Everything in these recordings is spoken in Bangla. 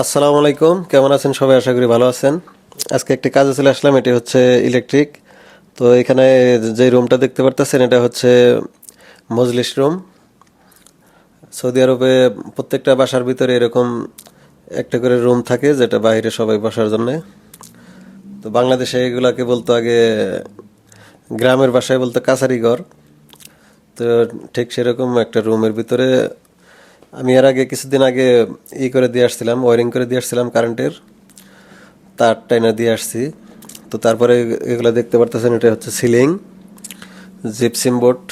আসসালামু আলাইকুম। কেমন আছেন? সবাই আশা করি ভালো আছেন। আজকে একটি কাজে চলে আসলাম, এটি হচ্ছে ইলেকট্রিক। তো এখানে যে রুমটা দেখতে পারতেছেন, এটা হচ্ছে মজলিস রুম। সৌদি আরবে প্রত্যেকটা বাসার ভিতরে এরকম একটা করে রুম থাকে, যেটা বাইরে সবাই বসার জন্য। তো বাংলাদেশে এগুলাকে বলতো আগে গ্রামের বাসায় বলতো কাছারি ঘর। তো ঠিক সেরকম একটা রুমের ভিতরে আমি এর আগে কিছুদিন আগে ই করে দিয়ে আসছিলাম ওয়ারিং করে দিয়ে আসছিলাম কারেন্টের তার টাইনা দিয়ে আসছি। তো তারপরে এগুলো দেখতে পারতেছেন, এটা হচ্ছে সিলিং জিপসিম বোর্ড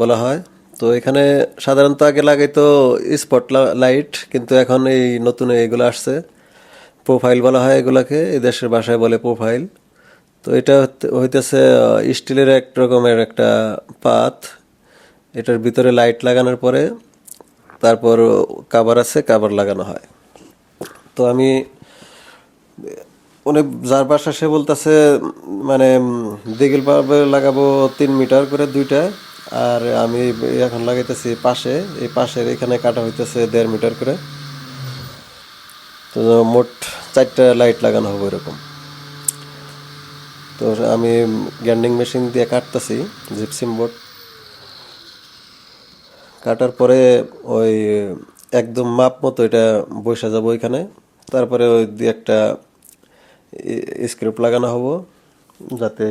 বলা হয়। তো এখানে সাধারণত আগে লাগাইতো স্পট লাইট কিন্তু এখন এই নতুন এইগুলো আসছে। প্রোফাইল বলা হয় এগুলাকে এই দেশের ভাষায় বলে প্রোফাইল তো এটা হইতেছে স্টিলের এক রকমের একটা পাত। এটার ভিতরে লাইট লাগানোর পরে তারপর কাবার আছে, কাবার লাগানো হয়। তো আমি, উনি যার বাসা সে বলতেছে মানে দিগিল পাবে লাগাবো তিন মিটার করে দুইটা, আর আমি এখন লাগাইতেছি পাশে, এই পাশের এখানে কাটা হইতেছে দেড় মিটার করে। তো মোট চারটা লাইট লাগানো হবে এরকম। তো আমি গ্যান্ডিং মেশিন দিয়ে কাটতেছি, জিপসিম বোর্ড। কাটার পরে ওই একদম মাপ মতো এটা বসে যাব ওইখানে। তারপরে ওই দিয়ে একটা স্ক্রিপ্ট লাগানো হব, যাতে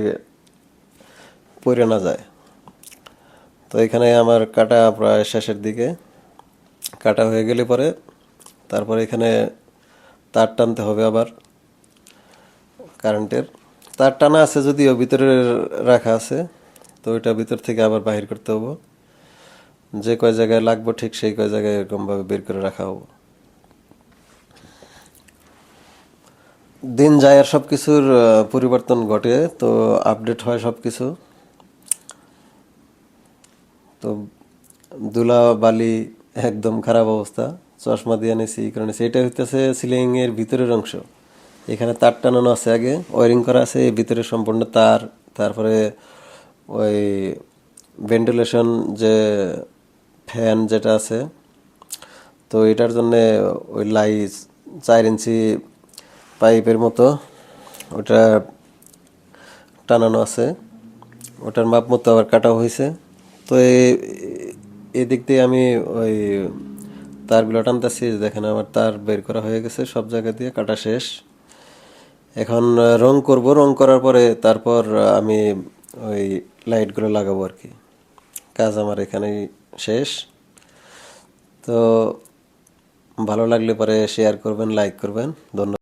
পড়ে না যায়। তো এখানে আমার কাটা প্রায় শেষের দিকে। কাটা হয়ে গেলে পরে তারপরে এখানে তার টানতে হবে আবার কারেন্টের তার টানা আছে যদিও, ভিতরে রাখা আছে, তো ওইটা ভিতর থেকে আবার বাহির করতে হবে। যে কয় জায়গায় লাগবো ঠিক সেই কয় জায়গায় এরকম ভাবে বের করে রাখা হব। দিন যায় আর সব কিছুর পরিবর্তন ঘটে, তো আপডেট হয় সব কিছু তো দুলা বালি একদম খারাপ অবস্থা, চশমা দিয়ে নিয়েছি কারণে। এটা হইতেছে সিলিং এর ভিতরের অংশ। এখানে তার টানানো আছে আগে, ওয়ারিং করা আছে, এই ভিতরে সম্পূর্ণ তার, তারপরে ওই ভেন্টিলেশন যে ফ্যান যেটা আছে, তো এটার জন্য ওই লাই চার ইঞ্চি পাইপের মতো ওটা টানানো আছে। ওটার মাপ মতো আবার কাটা হয়েছে। তো এই- এই দিক দিয়ে আমি ওই তারগুলো টানতেছি, দেখেন আমার তার বের করা হয়ে গেছে, সব জায়গা দিয়ে কাটা শেষ। এখন রং করব, রং করার পরে তারপর আমি ওই লাইটগুলো লাগাবো আর কি। কাজ আমার এখানেই শেষ। তো ভালো লাগলে পরে শেয়ার করবেন লাইক করবেন। ধন্যবাদ।